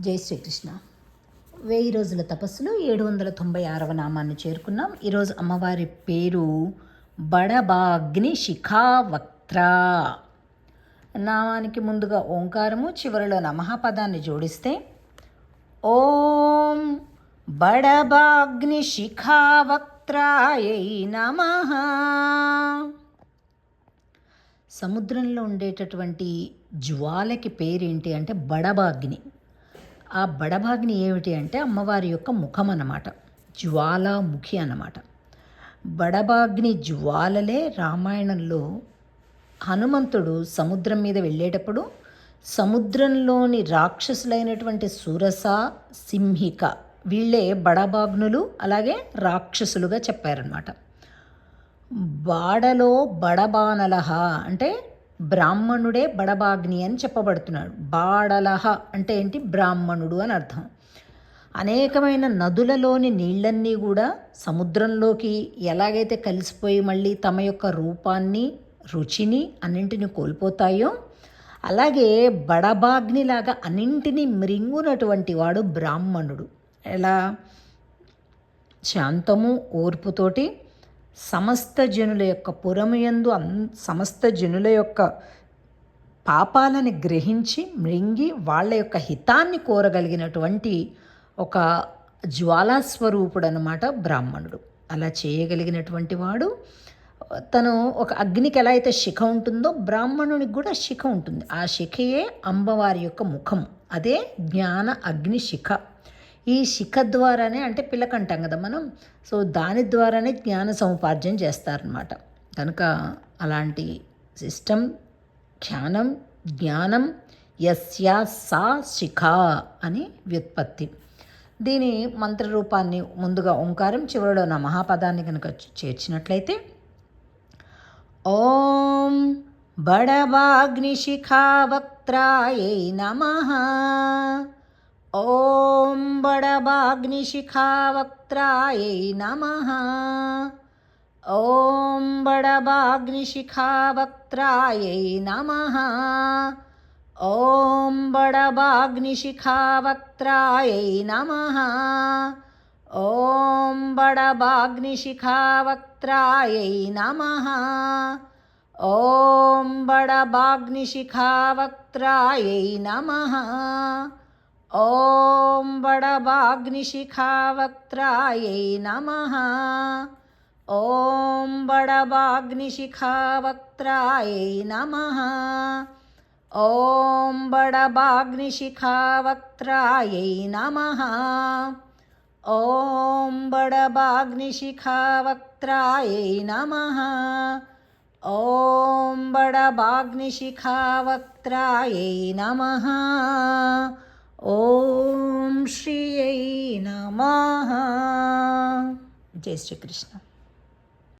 జై శ్రీకృష్ణ. వెయ్యి రోజుల తపస్సులో ఏడు వందల తొంభై ఆరవ నామాన్ని చేరుకున్నాం. ఈరోజు అమ్మవారి పేరు బడబాగ్ని శిఖావక్త్ర. నామానికి ముందుగా ఓంకారము చివరిలో నమః పదాన్ని జోడిస్తే ఓం బడబాగ్ని శిఖావక్త్రాయై నమ. సముద్రంలో ఉండేటటువంటి జ్వాలకి పేరేంటి అంటే బడబాగ్ని. ఆ బడభాగ్ని ఏమిటి అంటే అమ్మవారి యొక్క ముఖం అన్నమాట. జ్వాలాముఖి అన్నమాట. బడభాగ్ని జ్వాలలే రామాయణంలో హనుమంతుడు సముద్రం మీద వెళ్ళేటప్పుడు సముద్రంలోని రాక్షసులైనటువంటి సురస సింహిక వీళ్ళే బడబాగ్నులు అలాగే రాక్షసులుగా చెప్పారనమాట బాడలో బడబానలహ అంటే బ్రాహ్మణుడే బడబాగ్ని అని చెప్పబడుతున్నాడు. బాడలహ అంటే ఏంటి? బ్రాహ్మణుడు అని అర్థం. అనేకమైన నదులలోని నీళ్ళన్నీ కూడా సముద్రంలోకి ఎలాగైతే కలిసిపోయి మళ్ళీ తమ యొక్క రూపాన్ని రుచిని అన్నింటిని కోల్పోతాయో అలాగే బడబాగ్నిలాగా అన్నింటినీ మృంగునటువంటి వాడు బ్రాహ్మణుడు. ఎలా? శాంతము ఓర్పుతోటి సమస్త జనుల యొక్క పురమయందు అన్ సమస్త జనుల యొక్క పాపాలని గ్రహించి మృంగి వాళ్ళ యొక్క హితాన్ని కోరగలిగినటువంటి ఒక జ్వాలాస్వరూపుడు అనమాట బ్రాహ్మణుడు. అలా చేయగలిగినటువంటి వాడు తను ఒక అగ్నికి ఎలా అయితే శిఖ ఉంటుందో బ్రాహ్మణునికి కూడా శిఖ ఉంటుంది. ఆ శిఖయే అమ్మవారి యొక్క ముఖం అదే జ్ఞాన అగ్ని శిఖ. ఈ శిఖ ద్వారానే అంటే పిల్లకంటాం కదా మనం. సో దాని ద్వారానే జ్ఞాన సముపార్జన చేస్తారనమాట కనుక అలాంటి సిస్టమ్ ధ్యానం జ్ఞానం యస్యా సా శిఖ అని వ్యుత్పత్తి. దీని మంత్రరూపాన్ని ముందుగా ఓంకారం చివరిలో నా మహాపదాన్ని కనుక చేర్చినట్లయితే ఓం బడవాగ్నిశిఖావక్త్రాయై నమ. ॐ बडबाग्निशिखावक्त्रायै नमः। ॐ बडबाग्निशिखावक्त्रायै नमः। ॐ बडबाग्निशिखावक्त्रायै नमः। ॐ बडबाग्निशिखावक्त्रायै नमः। ॐ बडबाग्निशिखावक्त्रायै नमः ॐ बडबाग्निशिखावक्त्रायै नमः। ॐ बडबाग्निशिखावक्त्रायै नमः। ॐ बडबाग्निशिखावक्त्रायै नमः। ॐ बडबाग्निशिखावक्त्रायै नमः। ॐ बडबाग्निशिखावक्त्रायै नमः। ઓમ શ્રીય નમઃ જય શ્રી કૃષ્ણ